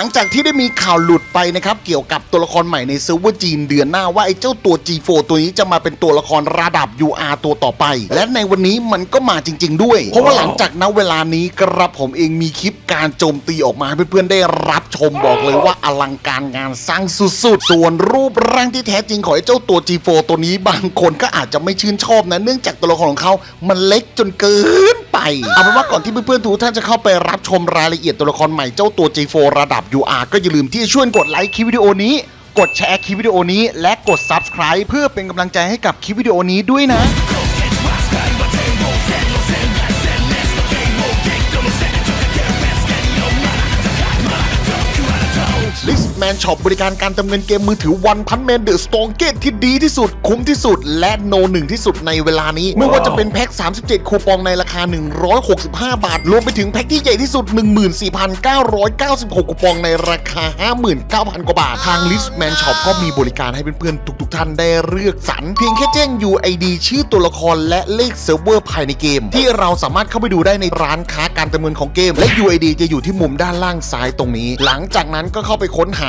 หลังจากที่ได้มีข่าวหลุดไปนะครับ เกี่ยวกับตัวละครใหม่ในเซิร์ฟเวอร์จีนเดือนหน้าว่าไอ้เจ้าตัว G4 ตัวนี้จะมาเป็นตัวละครระดับ UR ตัวต่อไป และในวันนี้มันก็มาจริง ๆ ด้วย เพราะว่าหลังจากณเวลานี้กระผมเองมีคลิปการโจมตีออกมาให้เพื่อนๆได้รับชมบอกเลยว่าอลังการงานสร้างสุดๆ ส่วนรูปร่างที่แท้จริงของไอ้เจ้าตัว G4 ตัวนี้บางคนก็อาจจะไม่ชื่นชอบนะเนื่องจากตัวละครของเขามันเล็กจนเกิน ไปเอาเป็นว่าก่อนที่เพื่อนๆทุกท่านจะเข้าไปรับชมรายละเอียดตัวละครใหม่เจ้าตัว G4 ระดับ UR ก็อย่าลืมที่จะช่วยกดไลค์คลิปวิดีโอนี้ กดแชร์คลิปวิดีโอนี้ และกด Subscribe เพื่อเป็นกำลังใจให้กับคลิปวิดีโอนี้ด้วยนะ แมนช็อปบริการการเติมเงินเกมมือถือวันพันแมนเดอะสตองเกตที่ดีที่สุด คุ้มที่สุด และโนหนึ่งที่สุดในเวลานี้ ไม่ว่าจะเป็นแพ็ค 37 คูปองในราคา 165 บาท รวมไปถึงแพ็คที่ใหญ่ที่สุด 14,996 คูปองในราคา 59,000 กว่าบาท ทางลิสแมนช็อปก็มีบริการให้เพื่อนๆทุกๆท่านได้เลือกสรรเพียงแค่แจ้ง UID ชื่อตัวละครและเลขเซิร์ฟเวอร์ภายในเกม ที่เราสามารถเข้าไปดูได้ในร้านค้าการเติมเงินของเกม และ UID จะอยู่ที่มุมด้านล่างซ้ายตรงนี้ หลังจากนั้นก็เข้าไปค้นหา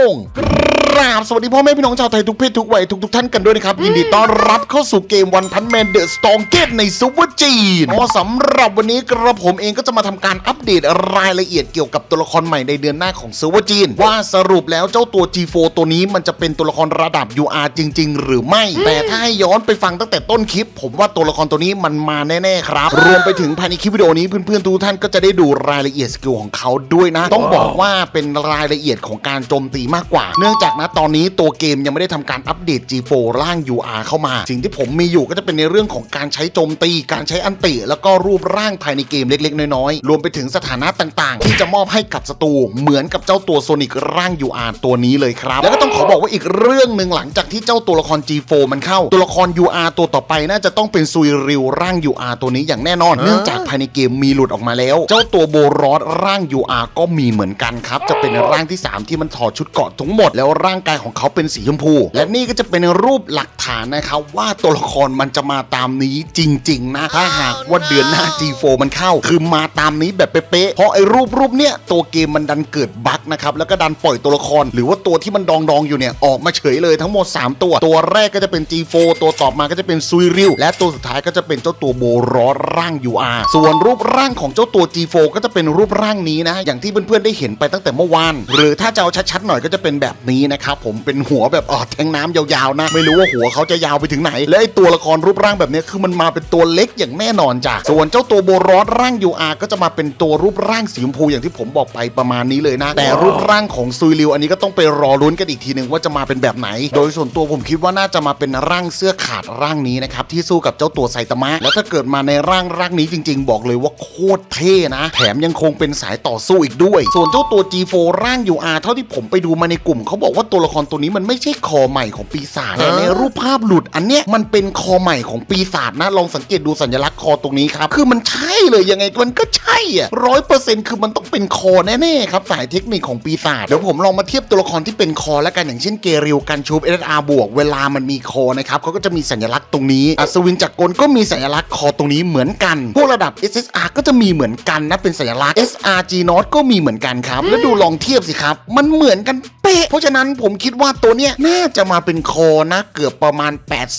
ก ราบสวัสดีพ่อแม่พี่น้องชาวไทยทุกเพศทุกวัยทุกๆท่านกันด้วยนะครับ ยินดีต้อนรับเข้าสู่เกมวันพันแมนเดอะสตองเกตในซูเปอร์จีนเพราะสำหรับวันนี้กระผมเองก็จะมาทำการอัปเดตรายละเอียดเกี่ยวกับตัวละครใหม่ในเดือนหน้าของซูเปอร์จีน ว่าสรุปแล้วเจ้าตัว G4 ตัวนี้มันจะเป็นตัวละครระดับ UR จริง ๆ หรือไม่ แต่ถ้าให้ย้อนไปฟังตั้งแต่ต้นคลิป ผมว่าตัวละครตัวนี้มันมาแน่ๆครับ รวมไปถึงภายในคลิปวิดีโอนี้เพื่อนๆทุกท่านก็จะได้ดูรายละเอียดสกิลของเขาด้วยนะ ต้องบอกว่าเป็นรายละเอียดของการโจมตีมากกว่า เนื่องจากนะตอนนี้ตัวเกมยังไม่ได้ทำการอัปเดต G4 ร่าง UR เข้ามา สิ่งที่ผมมีอยู่ก็จะเป็นในเรื่องของการใช้โจมตี การใช้อันติ แล้วก็รูปร่างภายในเกมเล็ก ๆ น้อยๆ รวมไปถึงสถานะต่างๆ ที่จะมอบให้กับศัตรูเหมือนกับเจ้าตัวโซนิกร่าง UR ตัวนี้เลยครับ แล้วก็ต้องขอบอกว่าอีกเรื่องหนึ่งหลังจากที่เจ้าตัวละคร G4 มันเข้า ตัวละคร UR ตัวต่อไปน่าจะต้องเป็นซุยริวร่าง UR ตัวนี้อย่างแน่นอน เนื่องจากภายในเกมมีหลุดออกมาแล้ว เจ้าตัวโบรอสร่าง UR ก็มีเหมือนกันครับจะเป็นร่างที่ 3 ที่มันถอดชุดเกราะทั้งหมดแล้วร่างกายของเขาเป็นสีชมพู และนี่ก็จะเป็นรูปหลักฐานนะครับว่าตัวละครมันจะมาตามนี้จริง ๆ นะถ้าหากว่าเดือนหน้า G4 มันเข้า คือมาตามนี้แบบเป๊ะๆเพราะไอ้รูปรูปเนี้ยตัวเกมมันดันเกิดบั๊กนะครับแล้วก็ดันปล่อยตัวละคร หรือว่าตัวที่มันดองดองๆอยู่เนี่ยออกมาเฉยเลยทั้งหมด 3 ตัว ตัวแรกก็จะเป็น G4 ตัวต่อมาก็จะเป็นซุยริวและตัวสุดท้ายก็จะเป็นเจ้าตัวโบรอสร่าง UR ส่วนรูปร่างของเจ้าตัว G4 ก็จะเป็นรูปร่างนี้นะ อย่างที่เพื่อนๆได้เห็นไปตั้งแต่เมื่อวานหรือถ้าจะเอาชัดๆหน่อยก็จะเป็นแบบนี้นะครับผมเป็นหัวแบบออแทงน้ำยาวๆนะ ไม่รู้ว่าหัวเขาจะยาวไปถึงไหน และไอตัวละครรูปร่างแบบนี้คือมันมาเป็นตัวเล็กอย่างแน่นอนจ้ะส่วนเจ้าตัวโบรอสร่าง UR ก็จะมาเป็นตัวรูปร่างสีชมพูอย่างที่ผมบอกไปประมาณนี้เลยนะ แต่รูปร่างของซุยริวอันนี้ก็ต้องไปรอลุ้นกันอีกทีหนึ่งว่าจะมาเป็นแบบไหน โดยส่วนตัวผมคิดว่าน่าจะมาเป็นร่างเสื้อขาดร่างนี้นะครับที่สู้กับเจ้าตัวไซตามะแล้วถ้าเกิดมาในร่างร่างนี้จริง ๆ บอกเลยว่าโคตรเท่นะ แถมยังคงเป็นสายต่อสู้อีกด้วย ส่วนเจ้าตัว G4 ร่าง UR เท่าที่ผมไปดูมาในกลุ่มเขาบอกว่าตัวละครตัวนี้มันไม่ใช่คอใหม่ของปีศาจแต่ในรูปภาพหลุดอันเนี้ยมันเป็นคอใหม่ของปีศาจนะลองสังเกตดูสัญลักษณ์คอตรงนี้ครับคือมันใช่เลยยังไงมันก็ใช่อะร้อยเปอร์เซ็นต์คือมันต้องเป็นคอแน่ๆครับสายเทคนิคของปีศาจเดี๋ยวผมลองมาเทียบตัวละครที่เป็นคอแล้วกันอย่างเช่นเกริวกันชูบเอสอาร์บวกเวลามันมีคอนะครับเขาก็จะมีสัญลักษณ์ตรงนี้อัศวินจักรกลก็มีสัญลักษณ์คอตรงนี้เหมือนกัน พวกระดับ SSR ก็จะมีเหมือนกันนะเป็นสัญลักษณ์ SRG Not ก็มีเหมือนกันครับ แล้วดูลองเทียบสิครับ มันเหมือนกันเป๊ะ เพราะฉะนั้นผมคิดว่าตัวเนี้ยน่าจะมาเป็นคอนะเกือบประมาณ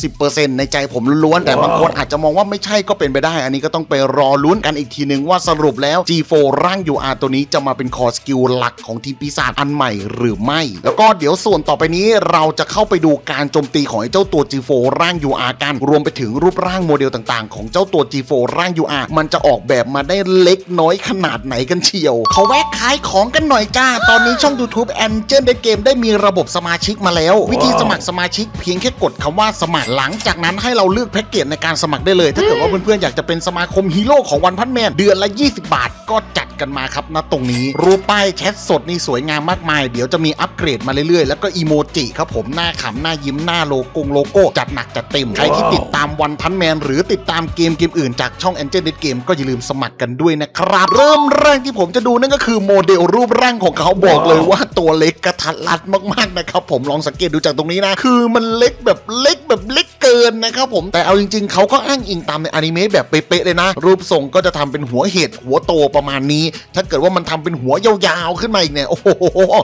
80%ในใจผมล้วนๆแต่บางคนอาจจะมองว่าไม่ใช่ก็เป็นไปได้ อันนี้ก็ต้องไปรอลุ้นกันอีกทีนึงว่าสรุปแล้ว G4 ร่าง UR ตัวนี้จะมาเป็นคอสกิลหลักของทีมปีศาจอันใหม่หรือไม่ แล้วก็เดี๋ยวส่วนต่อไปนี้เราจะเข้าไปดูการโจมตีของไอ้เจ้าตัว G4 ร่าง UR กัน รวมไปถึงรูปร่างโมเดลต่างๆ ของเจ้าตัว G4 ร่าง UR มันจะออกแบบมาได้เล็กน้อยขนาดไหนกันเชียวเขาแวะขายของกันหน่อยจ้า ตอนนี้ช่อง YouTube Angel ในเกมได้มีระบบสมาชิกมาแล้ว วิธีสมัครสมาชิกเพียงแค่กดคำว่าสมัครหลังจากนั้นให้เราเลือกแพ็กเกจในการสมัครได้เลย ถ้าเกิดว่าเพื่อนๆอยากจะเป็นสมาคมฮีโร่ของวันพันแมนเดือนละ 20 บาทก็จัด กันมาครับณตรงนี้ รูปป้ายแชทสดนี่สวยงามมากมาย เดี๋ยวจะมีอัปเกรดมาเรื่อยๆ แล้วก็อีโมจิครับผมหน้าขำหน้ายิ้มหน้าโลโก้โลโก้จัดหนักจัดเต็ม ใครที่ติดตามวันพันแมน หรือติดตามเกมเกมอื่นจากช่อง a n g e l Net Game ก็อย่าลืมสมัครกันด้วยนะครับ เริ่มแรกที่ผมจะดูนั่นก็คือโมเดลรูปร่างของเขาบอกเลยว่าตัวเล็กกระทัดรัดมากๆนะครับผมลองสังเกตดูจากตรงนี้นะคือมันเล็กแบบเล็กแบบเล็กเกินนะครับผมแต่เอาจริง ๆเขาก็อ้างอิงตามในอนิเมะแบบเป๊ะๆเลยนะ รูปทรงก็จะทำเป็นหัวเห็ดหัวโตประมาณนี้ถ้าเกิดว่ามันทำเป็นหัวยาวๆขึ้นมาอีกเนี่ยโอ้โห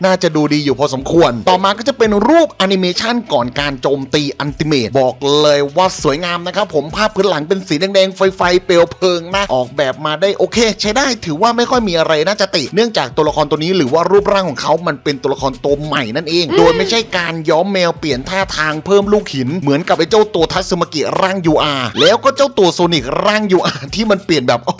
น่าจะดูดีอยู่พอสมควร ต่อมาก็จะเป็นรูปแอนิเมชันก่อนการโจมตีอันติเมตบอกเลยว่าสวยงามนะครับผมภาพพื้นหลังเป็นสีแดงๆ ไฟๆเปลวเพลิงนะออกแบบมาได้โอเค ใช้ได้ถือว่าไม่ค่อยมีอะไรน่าจะติ เนื่องจากตัวละครตัวนี้หรือว่ารูปร่างของเขามันเป็นตัวละครตัวใหม่นั่นเอง โดยไม่ใช่การย้อมแมวเปลี่ยนท่าทางเพิ่มลูกหิน เหมือนกับไอ้เจ้าตัวทัศมากิร่าง UR แล้วก็เจ้าตัวโซนิกร่าง UR ที่มันเปลี่ยนแบบโอ้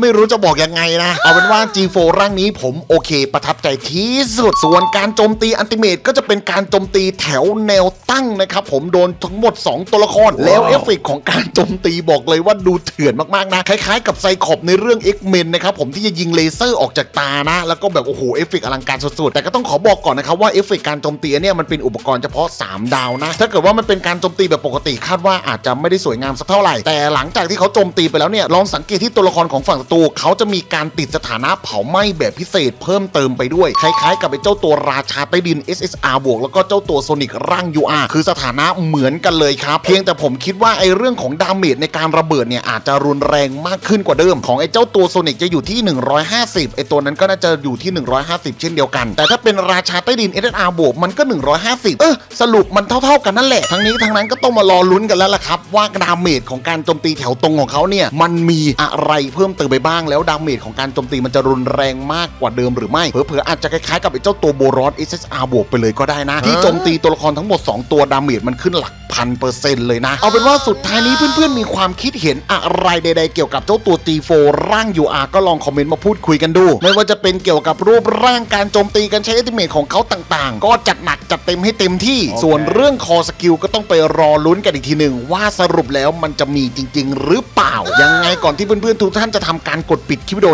ไม่รู้จะบอกยังไงนะ เอาเป็นว่า G4 ร่างนี้ผมโอเค ประทับใจที่สุด ส่วนการโจมตีอันติเมตก็จะเป็นการโจมตีแถวแนวตั้งนะครับผมโดนทั้งหมด 2 ตัวละคร แล้วเอฟเฟกต์ของการโจมตีบอกเลยว่าดูเถื่อนมากๆนะ คล้ายๆ กับไซคอบในเรื่อง X-Men นะครับผมที่จะยิงเลเซอร์ออกจากตานะ แล้วก็แบบโอ้โหเอฟเฟกต์อลังการสุดๆแต่ก็ต้องขอบอกก่อนนะครับว่าเอฟเฟกต์การโจมตีเนี่ยมันเป็นอุปกรณ์เฉพาะ 3 ดาวนะ ถ้าเกิดว่ามันเป็นการโจมตีแบบปกติคาดว่าอาจจะไม่ได้สวยงามสักเท่าไหร่แต่หลังจากที่เขาโจมตีไปแล้วเนี่ยลองสังเกตที่ตัวละครของฝั่งศัตรูเขาจะมีการติดสถานะเผาไหม้แบบพิเศษเพิ่มเติมไปด้วย คล้ายๆ กับไอ้เจ้าตัวราชาใต้ดิน SSR บวกแล้วก็เจ้าตัวโซนิกร่าง UR คือสถานะเหมือนกันเลยครับ เพียงแต่ผมคิดว่าไอ้เรื่องของดาเมจในการระเบิดเนี่ยอาจจะรุนแรงมากขึ้นกว่าเดิม ของไอ้เจ้าตัวโซนิกจะอยู่ที่ 150ไอ้ตัวนั้นก็น่าจะอยู่ที่ 150 เช่นเดียวกัน แต่ถ้าเป็นราชาใต้ดิน SSR บวกมันก็ 150 เออสรุปมันเท่าๆกันนั่นแหละทั้งนี้ทั้งนั้นก็ต้องมารอลุ้นกันแล้วล่ะครับว่าดาเมจของการโจมตีแถวตรงของเขาเนี่ยมันมีอะไรเพิ่มเติมไปบ้างแล้วดาเมจของการโจมตีมันจะรุนแรงมากกว่าเดิมหรือไม่เผลอๆอาจจะคล้ายๆกับไอ้เจ้าตัวโบรอส SSR บวกไปเลยก็ได้นะ ที่โจมตีตัวละครทั้งหมด 2 ตัวดาเมจมันขึ้นหลักพันเปอร์เซ็นต์เลยนะ เอาเป็นว่าสุดท้ายนี้เพื่อนๆมีความคิดเห็นอะไรใด ๆ เกี่ยวกับเจ้าตัว T4 ร่าง UR ก็ลองคอมเมนต์มาพูดคุยกันดู ไม่ว่าจะเป็นเกี่ยวกับรูปร่างการโจมตีการใช้อัลติเมทของเขาต่างๆ ก็จัดหนักจัดเต็มให้เต็มที่ ส่วนเรื่องคอสกิลก็ต้องไปรอลุ้นกันอีกทีหนึ่งว่าสรุปแล้วมันจะมีจริง ๆ หรือเปล่ายังไงก่อนที่เพื่อนๆทุกท่านจะทำการกดปิดคลิปวิดีโอ